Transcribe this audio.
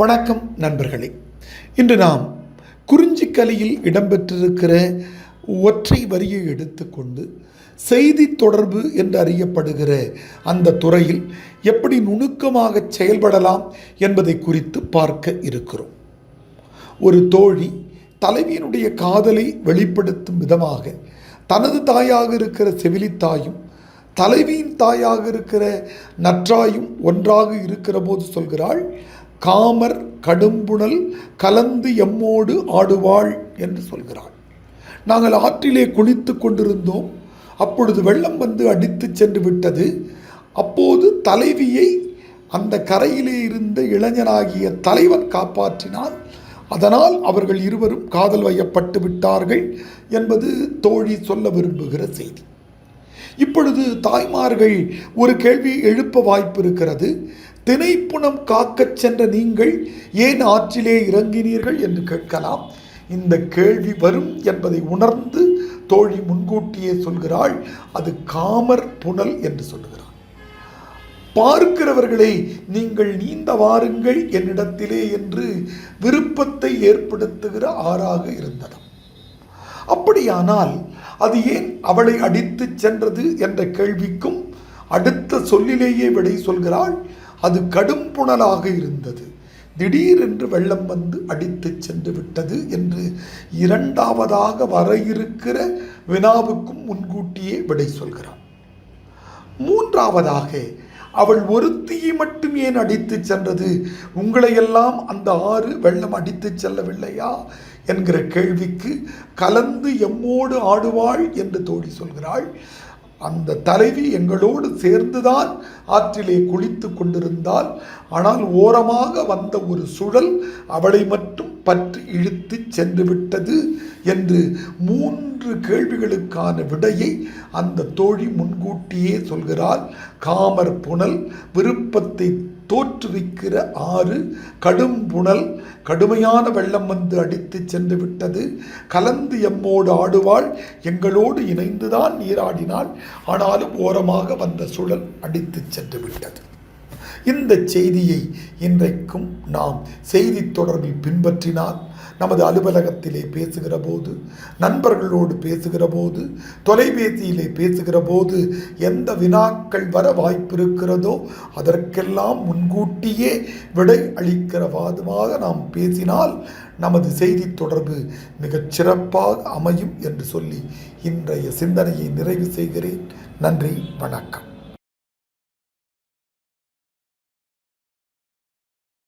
வணக்கம் நண்பர்களே. இன்று நாம் குறிஞ்சிக்கலையில் இடம்பெற்றிருக்கிற ஒற்றை வரியை எடுத்துக்கொண்டு செய்தி தொடர்பு என்று அறியப்படுகிற அந்த துறையில் எப்படி நுணுக்கமாக செயல்படலாம் என்பதை குறித்து பார்க்க இருக்கிறோம். ஒரு தோழி தலைவியினுடைய காதலை வெளிப்படுத்தும் விதமாக தனது தாயாக இருக்கிற செவிலித்தாயும் தலைவியின் தாயாக இருக்கிற நற்றாயும் ஒன்றாக இருக்கிற போது சொல்கிறாள் காமர் கடும்புணல் கலந்து எம்மோடு ஆடுவாள் என்று சொல்கிறாள். நாங்கள் ஆற்றிலே குளித்து கொண்டிருந்தோம். அப்பொழுது வெள்ளம் வந்து அடித்து சென்று விட்டது. அப்போது தலைவியை அந்த கரையிலே இருந்த இளைஞனாகிய தலைவன் காப்பாற்றினான். அதனால் அவர்கள் இருவரும் காதல் வயப்பட்டு விட்டார்கள் என்பது தோழி சொல்ல விரும்புகிற செய்தி. இப்பொழுது தாய்மார்கள் ஒரு கேள்வி எழுப்ப வாய்ப்பு இருக்கிறது. தினைப்புணம் காக்கச் சென்ற நீங்கள் ஏன் ஆற்றிலே இறங்கினீர்கள் என்று கேட்கலாம். இந்த கேள்வி வரும் என்பதை உணர்ந்து தோழி முன்கூட்டியே சொல்கிறாள். அது காமர் புனல் என்று சொல்கிறார் பார்க்கிறவர்களை நீங்கள் நீந்த வாருங்கள் என்னிடத்திலே என்று விருப்பத்தை ஏற்படுத்துகிற ஆறாக இருந்ததாம் அப்படியானால் அது ஏன் அவளை அடித்துச் சென்றது என்ற கேள்விக்கும் அடுத்த சொல்லிலேயே விடை சொல்கிறாள். அது கடும் புனலாக இருந்தது. திடீரென்று வெள்ளம் வந்து அடித்துச் சென்று விட்டது என்று இரண்டாவதாக வர இருக்கிற வினாவுக்கும் முன்கூட்டியே விடை சொல்கிறாள் மூன்றாவதாக அவள் ஒருத்தியை மட்டும் ஏன் அடித்துச் சென்றது? உங்களையெல்லாம் அந்த ஆறு வெள்ளம் அடித்துச் செல்லவில்லையா? என்கிற கேள்விக்கு கலந்து எம்மோடு ஆடுவாள் என்று தோழி சொல்கிறாள். அந்த தலைவி எங்களோடு சேர்ந்துதான் ஆற்றிலே குளித்து கொண்டிருந்தால் ஆனால் ஓரமாக வந்த ஒரு சுழல் அவளை மட்டும் பற்றி இழுத்து சென்று விட்டது என்று மூன்று கேள்விகளுக்கான விடையை அந்த தோழி முன்கூட்டியே சொல்கிறாள். காமர் புனல் விருப்பத்தை தோற்றுவிக்கிற ஆறு கடும் புனல் கடுமையான வெள்ளம் வந்து அடித்து சென்று விட்டது. கலந்து எம்மோடு ஆடுவாள் எங்களோடு இணைந்துதான் நீராடினாள். ஆனாலும் ஓரமாக வந்த சுழல் அடித்து சென்று விட்டது. இந்த செய்தியை இன்றைக்கும் நாம் செய்தி தொடர்பில் பின்பற்றினால் நமது அலுவலகத்திலே பேசுகிற போது நண்பர்களோடு பேசுகிற போது தொலைபேசியிலே பேசுகிற போது எந்த வினாக்கள் வர வாய்ப்பு இருக்கிறதோ அதற்கெல்லாம் முன்கூட்டியே விடை அளிக்கிறவாதமாக நாம் பேசினால் நமது செய்தி தொடர்பு மிகச் சிறப்பாக அமையும் என்று சொல்லி இன்றைய சிந்தனையை நிறைவு செய்கிறேன். நன்றி வணக்கம்.